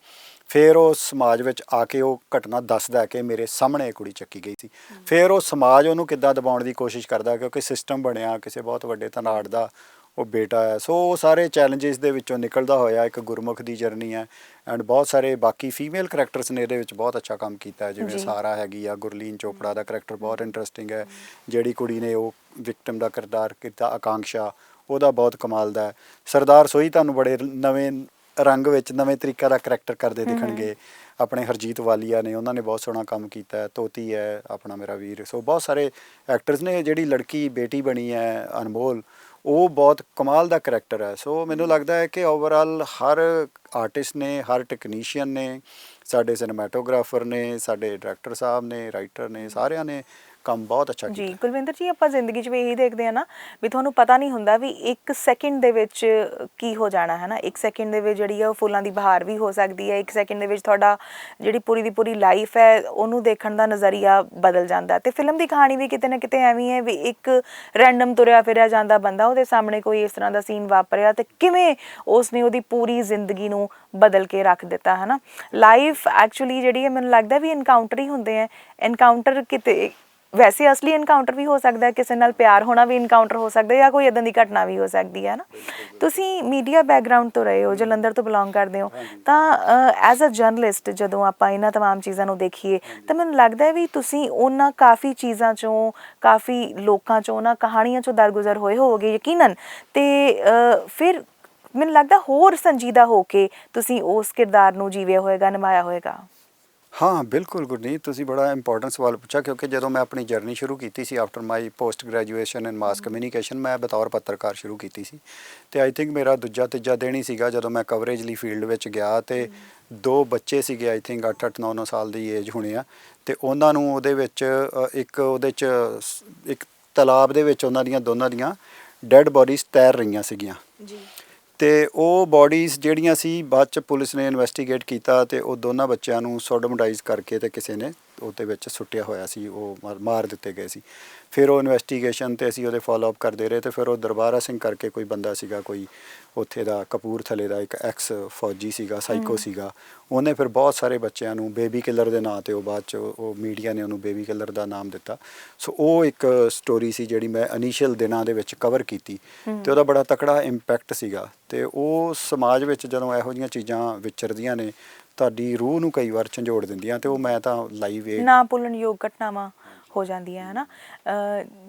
ਫਿਰ ਉਹ ਸਮਾਜ ਵਿੱਚ ਆ ਕੇ ਉਹ ਘਟਨਾ ਦੱਸਦਾ ਕਿ ਮੇਰੇ ਸਾਹਮਣੇ ਕੁੜੀ ਚੱਕੀ ਗਈ ਸੀ। ਫਿਰ ਉਹ ਸਮਾਜ ਉਹਨੂੰ ਕਿੱਦਾਂ ਦਬਾਉਣ ਦੀ ਕੋਸ਼ਿਸ਼ ਕਰਦਾ ਕਿਉਂਕਿ ਸਿਸਟਮ ਬਣਿਆ ਕਿਸੇ ਬਹੁਤ ਵੱਡੇ ਧਨਾੜ ਦਾ ਉਹ ਬੇਟਾ ਹੈ। ਸੋ ਉਹ ਸਾਰੇ ਚੈਲੰਜਸ ਦੇ ਵਿੱਚੋਂ ਨਿਕਲਦਾ ਹੋਇਆ ਇੱਕ ਗੁਰਮੁਖ ਦੀ ਜਰਨੀ ਹੈ। ਐਂਡ ਬਹੁਤ ਸਾਰੇ ਬਾਕੀ ਫੀਮੇਲ ਕਰੈਕਟਰਸ ਨੇ ਇਹਦੇ ਵਿੱਚ ਬਹੁਤ ਅੱਛਾ ਕੰਮ ਕੀਤਾ ਹੈ। ਜਿਵੇਂ। ਸਾਰਾ ਹੈਗੀ ਆ ਗੁਰਲੀਨ ਚੋਪੜਾ ਦਾ ਕਰੈਕਟਰ ਬਹੁਤ ਇੰਟਰਸਟਿੰਗ ਹੈ। ਜਿਹੜੀ ਕੁੜੀ ਨੇ ਉਹ ਵਿਕਟਮ ਦਾ ਕਿਰਦਾਰ ਕੀਤਾ ਆਕਾਂक्षा ਉਹਦਾ ਬਹੁਤ ਕਮਾਲ ਦਾ ਹੈ। ਸਰਦਾਰ ਸੋਈ ਤੁਹਾਨੂੰ ਬੜੇ ਨਵੇਂ ਰੰਗ ਵਿੱਚ ਨਵੇਂ ਤਰੀਕਾ ਦਾ ਕਰੈਕਟਰ ਕਰਦੇ ਦਿਖਣਗੇ। ਆਪਣੇ ਹਰਜੀਤ ਵਾਲੀਆ ਨੇ ਉਹਨਾਂ ਨੇ ਬਹੁਤ ਸੋਹਣਾ ਕੰਮ ਕੀਤਾ ਹੈ। ਤੋਤੀ ਹੈ ਆਪਣਾ ਮੇਰਾ ਵੀਰ। ਸੋ ਬਹੁਤ ਸਾਰੇ ਐਕਟਰਸ ਨੇ ਜਿਹੜੀ ਲੜਕੀ ਬੇਟੀ ਬਣੀ ਹੈ ਅਨਮੋਲ ਉਹ ਬਹੁਤ ਕਮਾਲ ਦਾ ਕਰੈਕਟਰ ਹੈ। ਸੋ ਮੈਨੂੰ ਲੱਗਦਾ ਹੈ ਕਿ ਓਵਰਆਲ ਹਰ ਆਰਟਿਸਟ ਨੇ, ਹਰ ਟੈਕਨੀਸ਼ੀਅਨ ਨੇ, ਸਾਡੇ ਸਿਨੇਮੈਟੋਗ੍ਰਾਫਰ ਨੇ, ਸਾਡੇ ਡਾਇਰੈਕਟਰ ਸਾਹਿਬ ਨੇ ਰਾਈਟਰ ਨੇ, ਸਾਰਿਆਂ ਨੇ ਕੰਮ ਬਹੁਤ ਅੱਛਾ ਜੀ ਕੀਤਾ। ਕੁਲਵਿੰਦਰ ਜੀ ਆਪਾਂ ਜ਼ਿੰਦਗੀ 'ਚ ਵੀ ਇਹੀ ਦੇਖਦੇ ਆ ਨਾ ਵੀ ਤੁਹਾਨੂੰ ਪਤਾ ਨਹੀਂ ਹੁੰਦਾ ਵੀ ਇੱਕ ਸੈਕਿੰਡ ਦੇ ਵਿੱਚ ਕੀ ਹੋ ਜਾਣਾ ਹੈ ਨਾ? ਇੱਕ ਸੈਕਿੰਡ ਦੇ ਵਿੱਚ ਜਿਹੜੀ ਆ ਉਹ ਫੁੱਲਾਂ ਦੀ ਬਹਾਰ ਵੀ ਹੋ ਸਕਦੀ ਹੈ ਇੱਕ ਸੈਕਿੰਡ ਦੇ ਵਿੱਚ ਤੁਹਾਡਾ ਜਿਹੜੀ ਪੂਰੀ ਦੀ ਪੂਰੀ ਲਾਈਫ ਹੈ ਉਹਨੂੰ ਦੇਖਣ ਦਾ ਨਜ਼ਰੀਆ ਬਦਲ ਜਾਂਦਾ। ਤੇ ਫਿਲਮ ਦੀ ਕਹਾਣੀ ਵੀ ਕਿਤੇ ਨਾ ਕਿਤੇ ਐਵੇਂ ਹੈ ਵੀ ਇੱਕ ਰੈਂਡਮ ਤੁਰਿਆ ਫਿਰਿਆ ਜਾਂਦਾ ਬੰਦਾ ਉਹਦੇ ਸਾਹਮਣੇ ਕੋਈ ਇਸ ਤਰ੍ਹਾਂ ਦਾ ਸੀਨ ਵਾਪਰਿਆ ਤੇ ਕਿਵੇਂ ਉਸਨੇ ਉਹਦੀ ਪੂਰੀ ਜ਼ਿੰਦਗੀ ਨੂੰ ਬਦਲ ਕੇ ਰੱਖ ਦਿੱਤਾ ਹੈ ਨਾ? ਲਾਈਫ ਐਕਚੁਅਲੀ ਜਿਹੜੀ ਹੈ ਮੈਨੂੰ ਲੱਗਦਾ ਵੀ ਐਨਕਾਊਂਟਰ ਹੀ ਹੁੰਦੇ ਆ ਐਨਕਾਊਂਟਰ ਕਿਤੇ ਵੈਸੇ ਅਸਲੀ ਐਨਕਾਊਂਟਰ ਵੀ ਹੋ ਸਕਦਾ ਹੈ ਕਿਸੇ ਨਾਲ ਪਿਆਰ ਹੋਣਾ ਵੀ ਐਨਕਾਊਂਟਰ ਹੋ ਸਕਦਾ ਹੈ ਜਾਂ ਕੋਈ ਇਦਾਂ ਦੀ ਘਟਨਾ ਵੀ ਹੋ ਸਕਦੀ ਹੈ ਨਾ ਤੁਸੀਂ ਮੀਡੀਆ ਬੈਕਗ੍ਰਾਉਂਡ ਤੋਂ ਰਹੇ ਹੋ ਜਲੰਧਰ ਤੋਂ ਬਿਲੋਂਗ ਕਰਦੇ ਹੋ ਤਾਂ ਐਜ਼ ਅ ਜਰਨਲਿਸਟ ਜਦੋਂ ਆਪਾਂ ਇਹਨਾਂ तमाम ਚੀਜ਼ਾਂ ਨੂੰ ਦੇਖੀਏ ਤਾਂ ਮੈਨੂੰ ਲੱਗਦਾ ਹੈ ਵੀ ਤੁਸੀਂ ਉਹਨਾਂ ਕਾਫੀ ਚੀਜ਼ਾਂ ਚੋਂ ਕਾਫੀ ਲੋਕਾਂ ਚੋਂ ਉਹਨਾਂ ਕਹਾਣੀਆਂ ਚੋਂ ਦਰਗੁਜ਼ਰ ਹੋਏ ਹੋਵੋਗੇ ਯਕੀਨਨ ਤੇ ਅ, ਫਿਰ ਮੈਨੂੰ ਲੱਗਦਾ ਹੋਰ ਸੰਜੀਦਾ ਹੋ ਕੇ ਤੁਸੀਂ ਉਸ ਕਿਰਦਾਰ ਨੂੰ ਜੀਵਿਆ ਹੋਏਗਾ ਨਿਭਾਇਆ ਹੋਏਗਾ ਹਾਂ, ਬਿਲਕੁਲ ਗੁਰਨੀਤ, ਤੁਸੀਂ ਬੜਾ ਇੰਪੋਰਟੈਂਟ ਸਵਾਲ ਪੁੱਛਿਆ, ਕਿਉਂਕਿ ਜਦੋਂ ਮੈਂ ਆਪਣੀ ਜਰਨੀ ਸ਼ੁਰੂ ਕੀਤੀ ਸੀ after my post graduation in mass communication ਮੈਂ ਬਤੌਰ ਪੱਤਰਕਾਰ ਸ਼ੁਰੂ ਕੀਤੀ ਸੀ। ਤੇ ਆਈ ਥਿੰਕ ਮੇਰਾ ਦੂਜਾ ਤੀਜਾ ਦਿਨ ਹੀ ਸੀਗਾ ਜਦੋਂ ਮੈਂ ਕਵਰੇਜ ਲਈ ਫੀਲਡ ਵਿੱਚ ਗਿਆ ਤੇ ਦੋ ਬੱਚੇ ਸੀਗੇ ਆਈ ਥਿੰਕ 8 8 9 9 ਸਾਲ ਦੀ ਏਜ ਹੋਣੇ ਆ। ਤੇ ਉਹਨਾਂ ਨੂੰ ਉਹਦੇ ਵਿੱਚ ਇੱਕ ਉਹਦੇ ਚ, ਇੱਕ ਤਲਾਬ ਦੇ ਵਿੱਚ ਉਹਨਾਂ ਦੀਆਂ ਦੋਨਾਂ ਦੀਆਂ ਡੈੱਡ ਬੋਡੀਜ਼ ਤੈਰ ਰਹੀਆਂ ਸੀਗੀਆਂ। ਜੀ। ਤੇ ਉਹ ਬਾਡੀਜ਼ ਜਿਹੜੀਆਂ ਸੀ, ਬਾਅਦ ਚ ਪੁਲਿਸ ਨੇ ਇਨਵੈਸਟੀਗੇਟ ਕੀਤਾ ਤੇ ਉਹ ਦੋਨਾਂ ਬੱਚਿਆਂ ਨੂੰ ਸੋਡੋਮਡਾਈਜ਼ ਕਰਕੇ ਤੇ ਕਿਸੇ ਨੇ ਉਹਦੇ ਵਿੱਚ ਸੁੱਟਿਆ ਹੋਇਆ ਸੀ ਉਹ ਮਾਰ- ਮਾਰ ਦਿੱਤੇ ਗਏ ਸੀ। ਫਿਰ ਉਹ ਇਨਵੈਸਟੀਗੇਸ਼ਨ ਤੇ ਅਸੀਂ ਉਹਦੇ ਫਾਲੋ ਅਪ ਕਰਦੇ ਰਹੇ ਤੇ ਫਿਰ ਉਹ ਦਰਬਾਰਾ ਸਿੰਘ ਕਰਕੇ ਕੋਈ ਬੰਦਾ ਸੀਗਾ ਕੋਈ ਉੱਥੇ ਦਾ ਕਪੂਰਥਲੇ ਦਾ ਇੱਕ ਐਕਸ ਫੌਜੀ ਸੀਗਾ ਸਾਈਕੋ ਸੀਗਾ। ਉਹਨੇ ਫਿਰ ਬਹੁਤ ਸਾਰੇ ਬੱਚਿਆਂ ਨੂੰ ਬੇਬੀ ਕਿਲਰ ਦੇ ਨਾਂ ਤੇ ਉਹ ਬਾਅਦ ਚ ਉਹ ਮੀਡੀਆ ਨੇ ਉਹਨੂੰ ਬੇਬੀ ਕਿਲਰ ਦਾ ਨਾਮ ਦਿੱਤਾ। ਸੋ ਉਹ ਇੱਕ ਸਟੋਰੀ ਸੀ ਜਿਹੜੀ ਮੈਂ ਇਨੀਸ਼ੀਅਲ ਦਿਨਾਂ ਦੇ ਵਿੱਚ ਕਵਰ ਕੀਤੀ ਤੇ ਉਹਦਾ ਬੜਾ ਤਕੜਾ ਇੰਪੈਕਟ ਸੀਗਾ। ਤੇ ਉਹ ਸਮਾਜ ਵਿੱਚ ਜਦੋਂ ਇਹੋ ਜਿਹੀਆਂ ਚੀਜ਼ਾਂ ਵਿਚਰਦੀਆਂ ਨੇ ਤੁਹਾਡੀ ਰੂਹ ਨੂੰ ਕਈ ਵਾਰ ਝੰਜੋੜ ਦਿੰਦੀਆਂ ਤੇ ਉਹ ਮੈਂ ਤਾਂ ਲਾਈਵ ਇਹ ਨਾ ਭੁੱਲਣਯੋਗ ਘਟਨਾਵਾਂ ਹੋ ਜਾਂਦੀਆਂ ਹੈ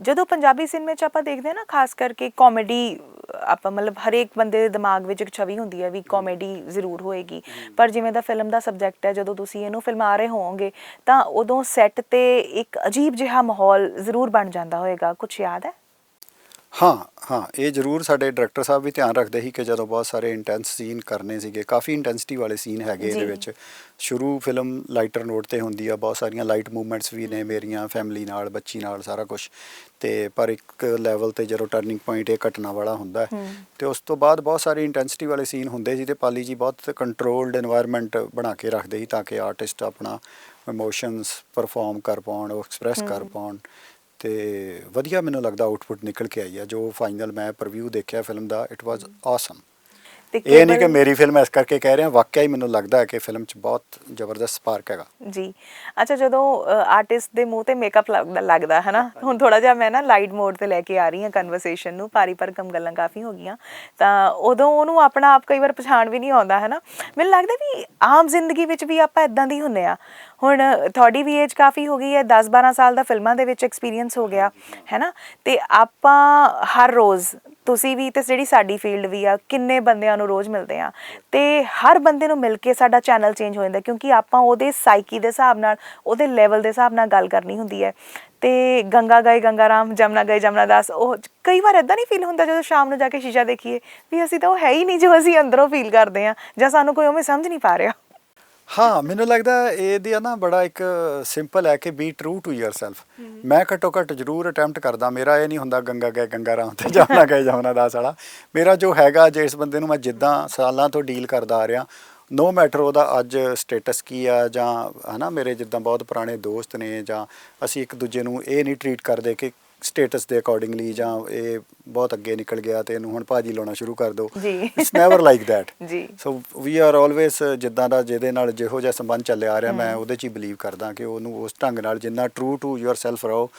ਜਦੋਂ ਪੰਜਾਬੀ ਸਿਨੇਮੇ 'ਚ ਆਪਾਂ ਦੇਖਦੇ ਹਾਂ ਨਾ, ਖਾਸ ਕਰਕੇ ਕਾਮੇਡੀ ਆਪਾਂ ਮਤਲਬ ਹਰੇਕ ਬੰਦੇ ਦੇ ਦਿਮਾਗ ਵਿੱਚ ਇੱਕ ਛਵੀ ਹੁੰਦੀ ਹੈ ਵੀ ਕਾਮੇਡੀ ਜ਼ਰੂਰ ਹੋਏਗੀ। ਪਰ ਜਿਵੇਂ ਦਾ ਫਿਲਮ ਦਾ ਸਬਜੈਕਟ ਹੈ, ਜਦੋਂ ਤੁਸੀਂ ਇਹਨੂੰ ਫਿਲਮਾ ਰਹੇ ਹੋਵੋਗੇ, ਤਾਂ ਉਦੋਂ ਸੈੱਟ ਤੇ ਇੱਕ ਅਜੀਬ ਜਿਹਾ ਮਾਹੌਲ ਜ਼ਰੂਰ ਬਣ ਜਾਂਦਾ ਹੋਏਗਾ। ਕੁਝ ਯਾਦ ਹੈ? ਹਾਂ ਹਾਂ ਇਹ ਜ਼ਰੂਰ ਸਾਡੇ ਡਾਇਰੈਕਟਰ ਸਾਹਿਬ ਵੀ ਧਿਆਨ ਰੱਖਦੇ ਸੀ ਕਿ ਜਦੋਂ ਬਹੁਤ ਸਾਰੇ ਇੰਟੈਂਸ ਸੀਨ ਕਰਨੇ ਸੀਗੇ ਕਾਫੀ ਇੰਟੈਂਸਿਟੀ ਵਾਲੇ ਸੀਨ ਹੈਗੇ ਇਹਦੇ ਵਿੱਚ। ਸ਼ੁਰੂ ਫਿਲਮ ਲਾਈਟਰ ਨੋਟ ਤੇ ਹੁੰਦੀ ਆ ਬਹੁਤ ਸਾਰੀਆਂ ਲਾਈਟ ਮੂਵਮੈਂਟਸ ਵੀ ਨੇ ਮੇਰੀਆਂ ਫੈਮਿਲੀ ਨਾਲ ਬੱਚੀ ਨਾਲ ਸਾਰਾ ਕੁਝ ਤੇ ਪਰ ਇੱਕ ਲੈਵਲ ਤੇ ਜਦੋਂ ਟਰਨਿੰਗ ਪੁਆਇੰਟ ਇਹ ਘਟਨਾ ਵਾਲਾ ਹੁੰਦਾ ਤੇ ਉਸ ਤੋਂ ਬਾਅਦ ਬਹੁਤ ਸਾਰੇ ਇੰਟੈਂਸਿਟੀ ਵਾਲੇ ਸੀਨ ਹੁੰਦੇ ਸੀ ਤੇ ਪਾਲੀ ਜੀ ਬਹੁਤ ਕੰਟਰੋਲਡ এনवायरमेंट ਬਣਾ ਕੇ ਰੱਖਦੇ ਸੀ ਤਾਂ ਕਿ ਆਰਟਿਸਟ ਆਪਣਾ ਇਮੋਸ਼ਨਸ ਪਰਫਾਰਮ ਕਰ ਪਾਉਣ ਐਕਸਪ੍ਰੈਸ ਕਰ ਪਾਉਣ। ਤੇ ਵਧੀਆ ਮੈਨੂੰ ਲੱਗਦਾ ਆਊਟਪੁੱਟ ਨਿਕਲ ਕੇ ਆਈ ਆ ਜੋ ਫਾਈਨਲ ਮੈਂ ਪ੍ਰੀਵਿਊ ਦੇਖਿਆ film the it was awesome ਤੇ ਇਹ ਨਹੀਂ ਕਿ ਮੇਰੀ ਫਿਲਮ ਇਸ ਕਰਕੇ ਕਹਿ ਰਿਹਾ ਵਾਕਿਆ ਹੀ ਮੈਨੂੰ ਲੱਗਦਾ ਹੈ ਕਿ ਫਿਲਮ 'ਚ ਬਹੁਤ ਜ਼ਬਰਦਸਤ ਸਪਾਰਕ ਹੈਗਾ। ਜੀ। ਅੱਛਾ ਜਦੋਂ ਆਰਟਿਸਟ ਦੇ ਮੂੰਹ ਤੇ ਮੇਕਅਪ ਲੱਗਦਾ ਲੱਗਦਾ ਹੈ ਨਾ ਹੁਣ ਥੋੜਾ ਜਿਹਾ ਮੈਂ ਨਾ ਲਾਈਟ ਮੋਡ ਤੇ ਲੈ ਕੇ ਆ ਰਹੀ ਹਾਂ ਕਨਵਰਸੇਸ਼ਨ ਨੂੰ ਭਾਰੀ ਭਰਕਮ ਗੱਲਾਂ ਕਾਫੀ ਹੋ ਗਈਆਂ। ਤਾਂ ਉਦੋਂ ਉਹਨੂੰ ਆਪਣਾ ਆਪ ਕਈ ਵਾਰ ਪਛਾਣ ਵੀ ਨਹੀਂ ਆਉਂਦਾ ਹੈ ਨਾ ਮੈਨੂੰ ਲੱਗਦਾ ਵੀ ਆਮ ਜ਼ਿੰਦਗੀ ਵਿੱਚ ਵੀ ਆਪਾਂ ਇਦਾਂ ਦੀ ਹੁੰਨੇ ਆ। ਹੁਣ ਤੁਹਾਡੀ ਵੀ ਏਜ ਕਾਫੀ ਹੋ ਗਈ ਹੈ 10 12 ਸਾਲ ਦਾ ਫਿਲਮਾਂ ਦੇ ਵਿੱਚ ਐਕਸਪੀਰੀਅੰਸ ਹੋ ਗਿਆ ਹੈ ਨਾ ਤੇ ਆਪਾਂ ਹਰ ਰੋਜ਼ ਤੁਸੀਂ ਵੀ ਤੇ ਜਿਹੜੀ ਸਾਡੀ ਫੀਲਡ ਵੀ ਆ, ਕਿੰਨੇ ਬੰਦਿਆਂ ਨੂੰ ਰੋਜ਼ ਮਿਲਦੇ ਆ। ਤੇ ਹਰ ਬੰਦੇ ਨੂੰ ਮਿਲ ਕੇ ਸਾਡਾ ਚੈਨਲ ਚੇਂਜ ਹੋ ਜਾਂਦਾ, ਕਿਉਂਕਿ ਆਪਾਂ ਉਹਦੇ ਸਾਈਕੀ ਦੇ ਹਿਸਾਬ ਨਾਲ, ਉਹਦੇ ਲੈਵਲ ਦੇ ਹਿਸਾਬ ਨਾਲ ਗੱਲ ਕਰਨੀ ਹੁੰਦੀ ਹੈ। ਤੇ ਗੰਗਾ ਗਏ ਗੰਗਾ ਰਾਮ, ਜਮਨਾ ਗਏ ਜਮਨਾ ਦਾਸ, ਉਹ ਕਈ ਵਾਰ ਇਦਾਂ ਨਹੀਂ ਫੀਲ ਹੁੰਦਾ ਜਦੋਂ ਸ਼ਾਮ ਨੂੰ ਜਾ ਕੇ ਸ਼ੀਸ਼ਾ ਦੇਖੀਏ, ਵੀ ਅਸੀਂ ਤਾਂ ਉਹ ਹੈ ਹੀ ਨਹੀਂ ਜੋ ਅਸੀਂ ਅੰਦਰੋਂ ਫੀਲ ਕਰਦੇ ਆ, ਜਾਂ ਸਾਨੂੰ ਕੋਈ ਉਵੇਂ ਸਮਝ ਨਹੀਂ ਪਾ ਰਿਹਾ। ਹਾਂ ਮੈਨੂੰ ਲੱਗਦਾ ਇਹਦੀ ਆ ਨਾ ਬੜਾ ਇੱਕ ਸਿੰਪਲ ਹੈ ਕਿ ਬੀ ਟਰੂ ਟੂ ਯੋਰਸੈਲਫ ਮੈਂ ਘੱਟੋ ਘੱਟ ਜ਼ਰੂਰ ਅਟੈਂਪਟ ਕਰਦਾ ਮੇਰਾ ਇਹ ਨਹੀਂ ਹੁੰਦਾ ਗੰਗਾ ਗਏ ਗੰਗਾ ਰਾਮ ਤੇ ਜਾਣਾ ਗਏ ਜਮਨਾ ਦਾਸ ਵਾਲਾ। ਮੇਰਾ ਜੋ ਹੈਗਾ ਜੇ ਇਸ ਬੰਦੇ ਨੂੰ ਮੈਂ ਜਿੱਦਾਂ ਸਾਲਾਂ ਤੋਂ ਡੀਲ ਕਰਦਾ ਆ ਰਿਹਾ ਨੋ ਮੈਟਰ ਉਹਦਾ ਅੱਜ ਸਟੇਟਸ ਕੀ ਆ ਜਾਂ ਹਨਾ ਮੇਰੇ ਜਿੱਦਾਂ ਬਹੁਤ ਪੁਰਾਣੇ ਦੋਸਤ ਨੇ ਜਾਂ ਅਸੀਂ ਇੱਕ ਦੂਜੇ ਨੂੰ ਇਹ ਨਹੀਂ ਟਰੀਟ ਕਰਦੇ ਕਿ ਸਟੇਟਸ ਦੇ ਅਕੋਰਡਿੰਗਲੀ ਜਾਂ ਇਹ ਬਹੁਤ ਅੱਗੇ ਨਿਕਲ ਗਿਆ ਤੇ ਇਹਨੂੰ ਹੁਣ ਭਾਜੀ ਲਾਉਣਾ ਸ਼ੁਰੂ ਕਰ ਦਿਓ। ਜੀ। ਇਟਸ ਨੈਵਰ ਲਾਈਕ ਦੈਟ ਜੀ। ਸੋ ਵੀ ਆਰ ਆਲਵੇਸ ਜਿੱਦਾਂ ਦਾ ਜਿਹਦੇ ਨਾਲ ਜਿਹੋ ਜਿਹਾ ਸੰਬੰਧ ਚੱਲਿਆ ਆ ਰਿਹਾ ਮੈਂ ਉਹਦੇ 'ਚ ਹੀ ਬਲੀਵ ਕਰਦਾ ਕਿ ਉਹਨੂੰ ਉਸ ਢੰਗ ਨਾਲ ਜਿੰਨਾ ਟਰੂ ਟੂ ਯੋਰਸੈਲਫ ਰਹੋ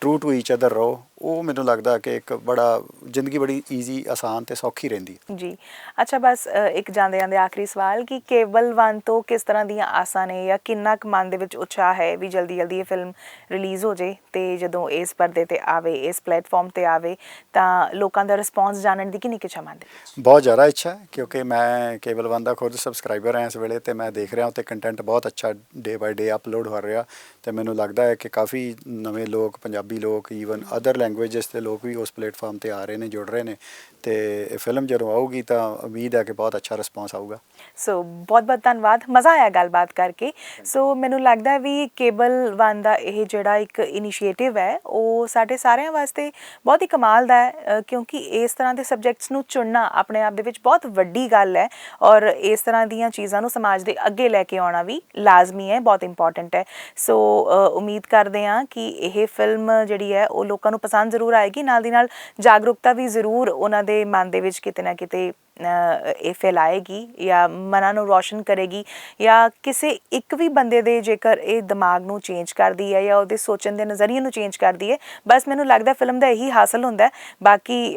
ਟਰੂ ਟੂ ਈਚ ਅਦਰ ਰਹੋ ਉਹ ਮੈਨੂੰ ਲੱਗਦਾ ਕਿ ਇੱਕ ਬੜਾ ਜ਼ਿੰਦਗੀ ਬੜੀ ਈਜ਼ੀ ਆਸਾਨ ਤੇ ਸੌਖੀ ਰਹਿੰਦੀ ਹੈ। ਜੀ। ਅੱਛਾ ਬਸ ਇੱਕ ਜਾਂਦੇ ਜਾਂਦੇ ਆਖਰੀ ਸਵਾਲ ਕਿ ਕੇਬਲ ਵਨ ਤੋਂ ਕਿਸ ਤਰ੍ਹਾਂ ਦੀਆਂ ਆਸਾਂ ਨੇ ਜਾਂ ਕਿੰਨਾ ਕੁ ਮਨ ਦੇ ਵਿੱਚ ਉਤਸ਼ਾਹ ਹੈ ਵੀ ਜਲਦੀ ਜਲਦੀ ਇਹ ਫਿਲਮ ਰਿਲੀਜ਼ ਹੋ ਜੇ ਤੇ ਜਦੋਂ ਇਸ ਪਰਦੇ ਤੇ ਆਵੇ ਇਸ ਪਲੇਟਫਾਰਮ ਤੇ ਆਵੇ ਤਾਂ ਲੋਕਾਂ ਦਾ ਰਿਸਪੌਂਸ ਜਾਣਨ ਦੀ ਕਿੰਨੀ ਕੁ ਇੱਛਾ ਬਹੁਤ ਜ਼ਿਆਦਾ ਇੱਛਾ ਹੈ ਕਿਉਂਕਿ ਮੈਂ ਕੇਬਲ ਵਨ ਦਾ ਖੁਦ ਸਬਸਕ੍ਰਾਈਬਰ ਹਾਂ ਇਸ ਵੇਲੇ ਤੇ ਮੈਂ ਦੇਖ ਰਿਹਾ ਉੱਤੇ ਕੰਟੈਂਟ ਬਹੁਤ ਅੱਛਾ ਡੇ ਬਾਈ ਡੇ ਅਪਲੋਡ ਹੋ ਰਿਹਾ ਤੇ ਮੈਨੂੰ ਲੱਗਦਾ ਹੈ ਕਿ ਕਾਫੀ ਨਵੇਂ ਲੋਕ ਪੰਜਾਬੀ ਲੋਕ ਈਵਨ ਅਦਰ ਲੈਂਗੁਏਜਸ ਦੇ ਲੋਕ ਵੀ ਉਸ ਪਲੇਟਫਾਰਮ ਤੇ ਆ ਰਹੇ ਨੇ, ਜੁੜ ਰਹੇ ਨੇ ਤੇ ਇਹ ਫਿਲਮ ਜਦੋਂ ਆਊਗੀ ਤਾਂ ਉਮੀਦ ਹੈ ਕਿ ਬਹੁਤ ਅੱਛਾ ਰਿਸਪੌਂਸ ਆਊਗਾ। ਸੋ ਬਹੁਤ ਬਹੁਤ ਧੰਨਵਾਦ। ਮਜ਼ਾ ਆਇਆ ਗੱਲਬਾਤ ਕਰਕੇ। ਸੋ ਮੈਨੂੰ ਲੱਗਦਾ ਵੀ ਕੇਬਲ ਵਨ ਦਾ ਇਹ ਜਿਹੜਾ ਇੱਕ ਇਨੀਸ਼ੀਏਟਿਵ ਹੈ, ਉਹ ਸਾਡੇ ਸਾਰਿਆਂ ਵਾਸਤੇ ਬਹੁਤ ਹੀ ਕਮਾਲ ਦਾ ਹੈ ਕਿਉਂਕਿ ਇਸ ਤਰ੍ਹਾਂ ਦੇ ਸਬਜੈਕਟਸ ਨੂੰ ਚੁਣਨਾ ਆਪਣੇ ਆਪ ਦੇ ਵਿੱਚ ਬਹੁਤ ਵੱਡੀ ਗੱਲ ਹੈ ਔਰ ਇਸ ਤਰ੍ਹਾਂ ਦੀਆਂ ਚੀਜ਼ਾਂ ਨੂੰ ਸਮਾਜ ਦੇ ਅੱਗੇ ਲੈ ਕੇ ਆਉਣਾ ਵੀ ਲਾਜ਼ਮੀ ਹੈ, ਬਹੁਤ ਇੰਪੋਰਟੈਂਟ ਹੈ। ਸੋ ਉਮੀਦ ਕਰਦੇ ਹਾਂ ਕਿ ਇਹ ਫਿਲਮ ਜਿਹੜੀ ਹੈ, ਉਹ ਲੋਕਾਂ ਨੂੰ ਪਸੰਦ ਜ਼ਰੂਰ ਆਏਗੀ। ਨਾਲ ਦੀ ਨਾਲ ਜਾਗਰੂਕਤਾ ਵੀ ਜ਼ਰੂਰ ਉਹਨਾਂ ਦੇ ਮਨ ਦੇ ਵਿੱਚ ਕਿਤੇ ਨਾ ਕਿਤੇ ਇਹ ਫੈਲਾਏਗੀ ਜਾਂ ਮਨਾਂ ਨੂੰ ਰੋਸ਼ਨ ਕਰੇਗੀ ਜਾਂ ਕਿਸੇ ਇੱਕ ਵੀ ਬੰਦੇ ਦੇ ਜੇਕਰ ਇਹ ਦਿਮਾਗ ਨੂੰ ਚੇਂਜ ਕਰਦੀ ਹੈ ਜਾਂ ਉਹਦੇ ਸੋਚਣ ਦੇ ਨਜ਼ਰੀਏ ਨੂੰ ਚੇਂਜ ਕਰਦੀ ਹੈ, ਬਸ ਮੈਨੂੰ ਲੱਗਦਾ ਫਿਲਮ ਦਾ ਇਹੀ ਹਾਸਲ ਹੁੰਦਾ ਬਾਕੀ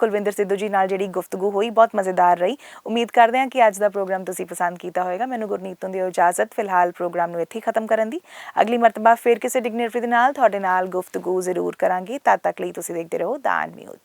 ਕੁਲਵਿੰਦਰ ਸਿੱਧੂ ਜੀ ਨਾਲ ਜਿਹੜੀ ਗੁਫ਼ਤਗੂ ਹੋਈ ਬਹੁਤ ਮਜ਼ੇਦਾਰ ਰਹੀ। ਉਮੀਦ ਕਰਦੇ ਹਾਂ ਕਿ ਅੱਜ ਦਾ ਪ੍ਰੋਗਰਾਮ ਤੁਸੀਂ ਪਸੰਦ ਕੀਤਾ ਹੋਵੇਗਾ। ਮੈਨੂੰ ਗੁਰਨੀਤ ਤੋਂ ਦਿਓ ਇਜਾਜ਼ਤ ਫਿਲਹਾਲ ਪ੍ਰੋਗਰਾਮ ਨੂੰ ਇੱਥੇ ਹੀ ਖਤਮ ਕਰਨ ਦੀ। ਅਗਲੀ ਮਰਤਬਾ ਫਿਰ ਕਿਸੇ ਡਿਗਨਿਟਰੀ ਦੇ ਨਾਲ ਤੁਹਾਡੇ ਨਾਲ ਗੁਫ਼ਤਗੂ ਜ਼ਰੂਰ ਕਰਾਂਗੇ। ਤਦ ਤੱਕ ਲਈ ਤੁਸੀਂ ਦੇਖਦੇ ਰਹੋ ਦਾਨ ਮਿਊਟ।